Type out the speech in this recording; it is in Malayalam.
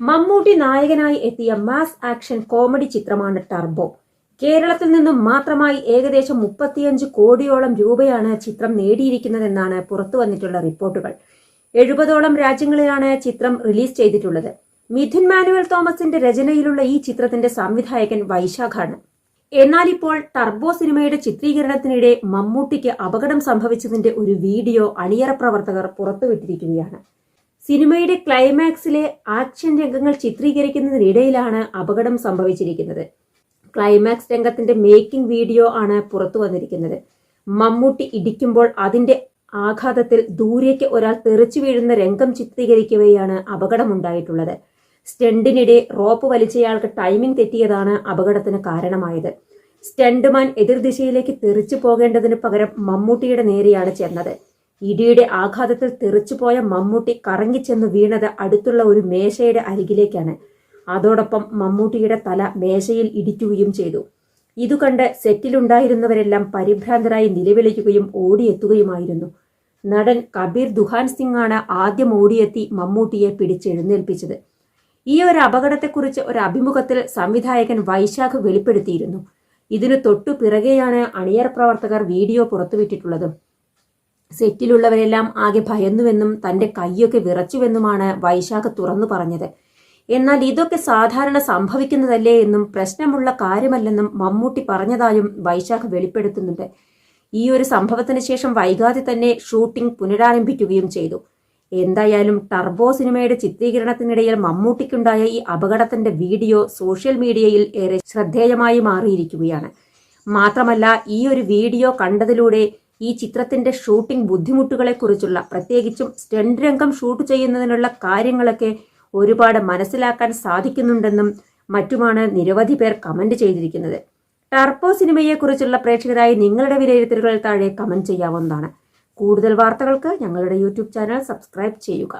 മമ്മൂട്ടി നായകനായി എത്തിയ മാസ് ആക്ഷൻ കോമഡി ചിത്രമാണ് ടർബോ. കേരളത്തിൽ നിന്നും മാത്രമായി ഏകദേശം മുപ്പത്തിയഞ്ച് കോടിയോളം രൂപയാണ് ചിത്രം നേടിയിരിക്കുന്നതെന്നാണ് പുറത്തു വന്നിട്ടുള്ള റിപ്പോർട്ടുകൾ. എഴുപതോളം രാജ്യങ്ങളിലാണ് ചിത്രം റിലീസ് ചെയ്തിട്ടുള്ളത്. മിഥുൻ മാനുവൽ തോമസിന്റെ രചനയിലുള്ള ഈ ചിത്രത്തിന്റെ സംവിധായകൻ വൈശാഖാണ് എന്നാൽ ഇപ്പോൾ ടർബോ സിനിമയുടെ ചിത്രീകരണത്തിനിടെ മമ്മൂട്ടിക്ക് അപകടം സംഭവിച്ചതിന്റെ ഒരു വീഡിയോ അണിയറ പ്രവർത്തകർ പുറത്തുവിട്ടിരിക്കുകയാണ്. സിനിമയുടെ ക്ലൈമാക്സിലെ ആക്ഷൻ രംഗങ്ങൾ ചിത്രീകരിക്കുന്നതിനിടയിലാണ് അപകടം സംഭവിച്ചിരിക്കുന്നത്. ക്ലൈമാക്സ് രംഗത്തിന്റെ മേക്കിംഗ് വീഡിയോ ആണ് പുറത്തു വന്നിരിക്കുന്നത്. മമ്മൂട്ടി ഇടിക്കുമ്പോൾ അതിന്റെ ആഘാതത്തിൽ ദൂരേക്ക് ഒരാൾ തെറിച്ചു വീഴുന്ന രംഗം ചിത്രീകരിക്കവെയാണ് അപകടമുണ്ടായിട്ടുള്ളത്. സ്റ്റണ്ടിനിടെ റോപ്പ് വലിച്ചയാൾക്ക് ടൈമിംഗ് തെറ്റിയതാണ് അപകടത്തിന് കാരണമായത്. സ്റ്റണ്ടുമാൻ എതിർദിശയിലേക്ക് തെറിച്ചു പോകേണ്ടതിന് പകരം മമ്മൂട്ടിയുടെ നേരെയാണ് ചെന്നത്. ഇടിയുടെ ആഘാതത്തിൽ തെറിച്ചുപോയ മമ്മൂട്ടി കറങ്ങിച്ചെന്ന് വീണത് അടുത്തുള്ള ഒരു മേശയുടെ അരികിലേക്കാണ്. അതോടൊപ്പം മമ്മൂട്ടിയുടെ തല മേശയിൽ ഇടിക്കുകയും ചെയ്തു. ഇതു കണ്ട് സെറ്റിലുണ്ടായിരുന്നവരെല്ലാം പരിഭ്രാന്തരായി നിലവിളിക്കുകയും ഓടിയെത്തുകയുമായിരുന്നു. നടൻ കബീർ ദുഹാൻ സിംഗ് ആണ് ആദ്യം ഓടിയെത്തി മമ്മൂട്ടിയെ പിടിച്ചെഴുന്നേൽപ്പിച്ചത്. ഈ ഒരു അപകടത്തെക്കുറിച്ച് ഒരു അഭിമുഖത്തിൽ സംവിധായകൻ വൈശാഖ് വെളിപ്പെടുത്തിയിരുന്നു. ഇതിനു തൊട്ടു പിറകെയാണ് അണിയർ പ്രവർത്തകർ വീഡിയോ പുറത്തുവിട്ടിട്ടുള്ളത്. സെറ്റിലുള്ളവരെല്ലാം ആകെ ഭയന്നുവെന്നും തന്റെ കൈയൊക്കെ വിറച്ചുവെന്നുമാണ് വൈശാഖ തുറന്നു പറഞ്ഞത്. എന്നാൽ ഇതൊക്കെ സാധാരണ സംഭവിക്കുന്നതല്ലേ എന്നും പ്രശ്നമുള്ള കാര്യമല്ലെന്നും മമ്മൂട്ടി പറഞ്ഞതായും വൈശാഖ് വെളിപ്പെടുത്തുന്നുണ്ട്. ഈ ഒരു സംഭവത്തിന് ശേഷം വൈകാതെ തന്നെ ഷൂട്ടിംഗ് പുനരാരംഭിക്കുകയും ചെയ്തു. എന്തായാലും ടർബോ സിനിമയുടെ ചിത്രീകരണത്തിനിടയിൽ മമ്മൂട്ടിക്കുണ്ടായ ഈ അപകടത്തിന്റെ വീഡിയോ സോഷ്യൽ മീഡിയയിൽ ഏറെ ശ്രദ്ധേയമായി മാറിയിരിക്കുകയാണ്. മാത്രമല്ല ഈ ഒരു വീഡിയോ കണ്ടതിലൂടെ ഈ ചിത്രത്തിന്റെ ഷൂട്ടിംഗ് ബുദ്ധിമുട്ടുകളെക്കുറിച്ചുള്ള പ്രത്യേകിച്ചും സ്റ്റണ്ട് രംഗം ഷൂട്ട് ചെയ്യുന്നതിനുള്ള കാര്യങ്ങളൊക്കെ ഒരുപാട് മനസ്സിലാക്കാൻ സാധിക്കുന്നുണ്ടെന്നും മറ്റുമാണ് നിരവധി പേർ കമന്റ് ചെയ്തിരിക്കുന്നത്. ടർപ്പോ സിനിമയെക്കുറിച്ചുള്ള പ്രേക്ഷകരായി നിങ്ങളുടെ വിലയിരുത്തലുകൾ താഴെ കമന്റ് ചെയ്യാവുന്നതാണ്. കൂടുതൽ വാർത്തകൾക്ക് ഞങ്ങളുടെ യൂട്യൂബ് ചാനൽ സബ്സ്ക്രൈബ് ചെയ്യുക.